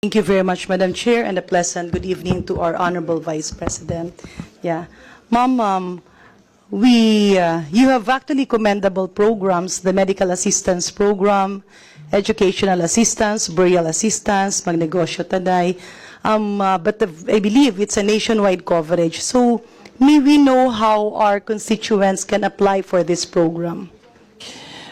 Thank you very much, Madam Chair, and a pleasant good evening to our Honorable Vice President. Yeah. Ma'am, um, we, uh, you have actually commendable programs, the Medical Assistance Program, Educational Assistance, Burial Assistance, Magnegosyo Taday, um, uh, but the, I believe it's a nationwide coverage. So may we know how our constituents can apply for this program?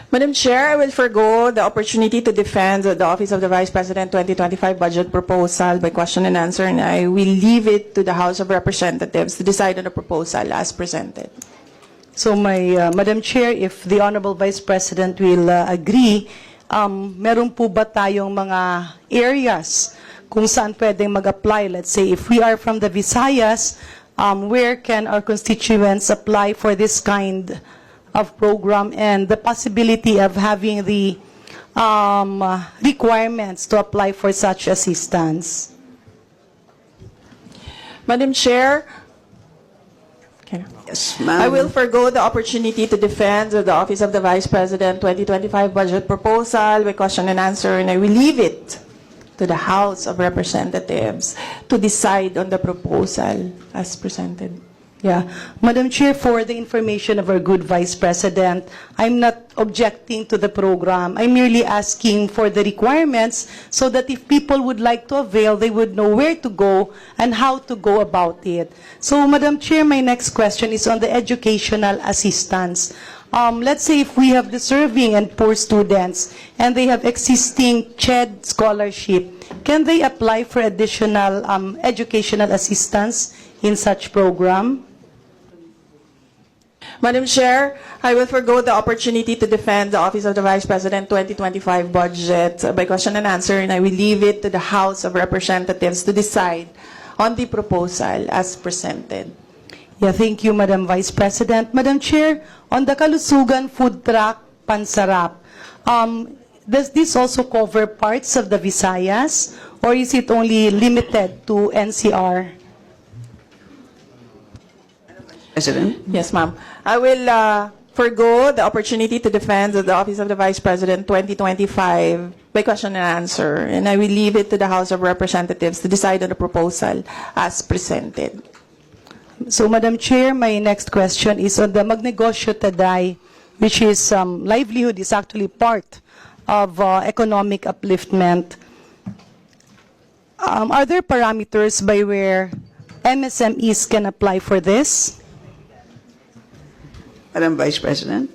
Madam Chair, I will forgo the opportunity to defend the Office of the Vice President 2025 budget proposal by question and answer, and I will leave it to the House of Representatives to decide on the proposal as presented. So my, uh, Madam Chair, if the Honorable Vice President will uh, agree, um, meron po ba tayong mga areas kung saan pwedeng mag-apply? Let's say, if we are from the Visayas, um, where can our constituents apply for this kind of program and the possibility of having the um, uh, requirements to apply for such assistance? Madam Chair, okay. Yes, ma'am. I will forego the opportunity to defend the Office of the Vice President 2025 budget proposal by question and answer, and I will leave it to the House of Representatives to decide on the proposal as presented. Yeah. Madam Chair, for the information of our good Vice President, I'm not objecting to the program. I'm merely asking for the requirements so that if people would like to avail, they would know where to go and how to go about it. So, Madam Chair, my next question is on the educational assistance. Um, let's say if we have deserving and poor students and they have existing CHED scholarship, can they apply for additional um, educational assistance in such program? Madam Chair, I will forego the opportunity to defend the Office of the Vice President 2025 budget by question and answer, and I will leave it to the House of Representatives to decide on the proposal as presented. Yeah, thank you, Madam Vice President. Madam Chair, on the Kalusugan Food Truck Pansarap, um, does this also cover parts of the Visayas, or is it only limited to NCR? President. Yes, ma'am. I will uh, forgo the opportunity to defend the Office of the Vice President 2025 by question and answer, and I will leave it to the House of Representatives to decide on the proposal as presented. So, Madam Chair, my next question is on the Magnegosyo Taday, which is um, livelihood is actually part of uh, economic upliftment. Um, are there parameters by where MSMEs can apply for this? Madam Vice President.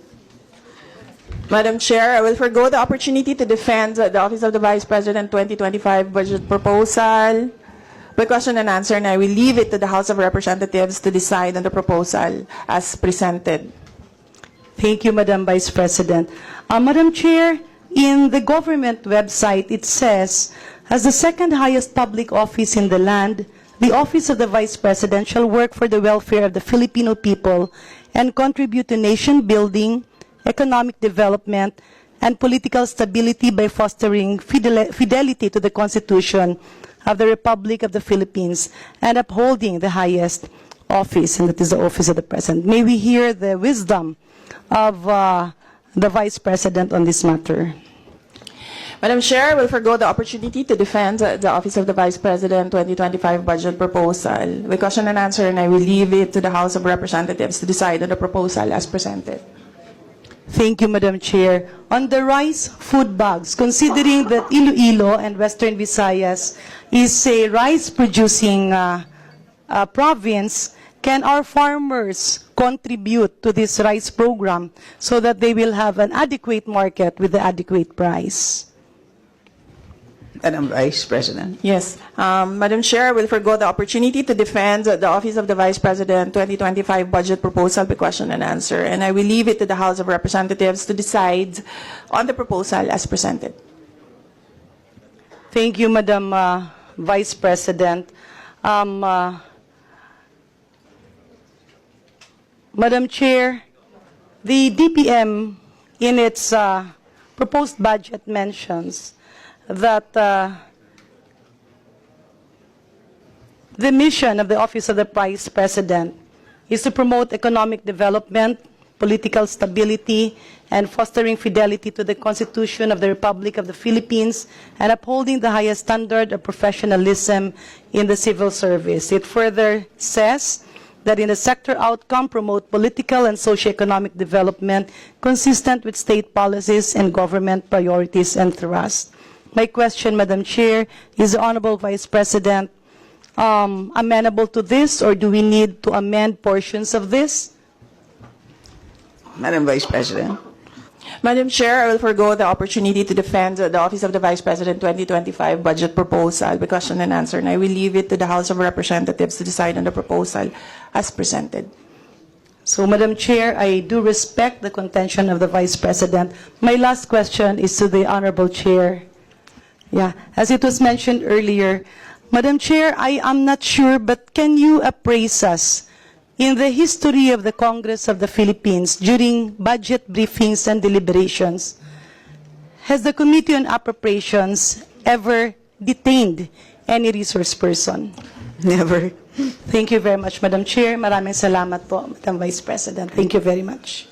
Madam Chair, I will forego the opportunity to defend the Office of the Vice President 2025 budget proposal by question and answer, and I will leave it to the House of Representatives to decide on the proposal as presented. Thank you, Madam Vice President. Uh, Madam Chair, in the government website, it says, as the second highest public office in the land, the Office of the Vice President shall work for the welfare of the Filipino people and contribute to nation building, economic development, and political stability by fostering fidelity to the Constitution of the Republic of the Philippines and upholding the highest office, and that is the office of the President. May we hear the wisdom of uh, the Vice President on this matter. Madam Chair, I will forego the opportunity to defend the Office of the Vice President 2025 budget proposal by question and answer, and I will leave it to the House of Representatives to decide on the proposal as presented. Thank you, Madam Chair. On the rice food bags, considering that Iloilo and Western Visayas is a rice-producing uh, uh, province, can our farmers contribute to this rice program so that they will have an adequate market with the adequate price? Madam Vice President. Yes. Um, Madam Chair, I will forego the opportunity to defend the Office of the Vice President 2025 budget proposal by question and answer, and I will leave it to the House of Representatives to decide on the proposal as presented. Thank you, Madam uh, Vice President. Um, uh, Madam Chair, the DPM in its uh, proposed budget mentions that uh, the mission of the Office of the Vice President is to promote economic development, political stability and fostering fidelity to the Constitution of the Republic of the Philippines and upholding the highest standard of professionalism in the civil service. It further says that in the sector outcome promote political and socioeconomic development consistent with state policies and government priorities and thrust. My question, Madam Chair, is the Honorable Vice President um, amenable to this, or do we need to amend portions of this? Madam Vice President. Madam Chair, I will forego the opportunity to defend the Office of the Vice President 2025 budget proposal by question and answer, and I will leave it to the House of Representatives to decide on the proposal as presented. So, Madam Chair, I do respect the contention of the Vice President. My last question is to the Honorable Chair. Yeah, as it was mentioned earlier, Madam Chair, I am not sure, but can you appraise us in the history of the Congress of the Philippines during budget briefings and deliberations? Has the Committee on Appropriations ever detained any resource person? Never. Thank you very much, Madam Chair. Maraming salamat po, Madam Vice President. Thank you very much.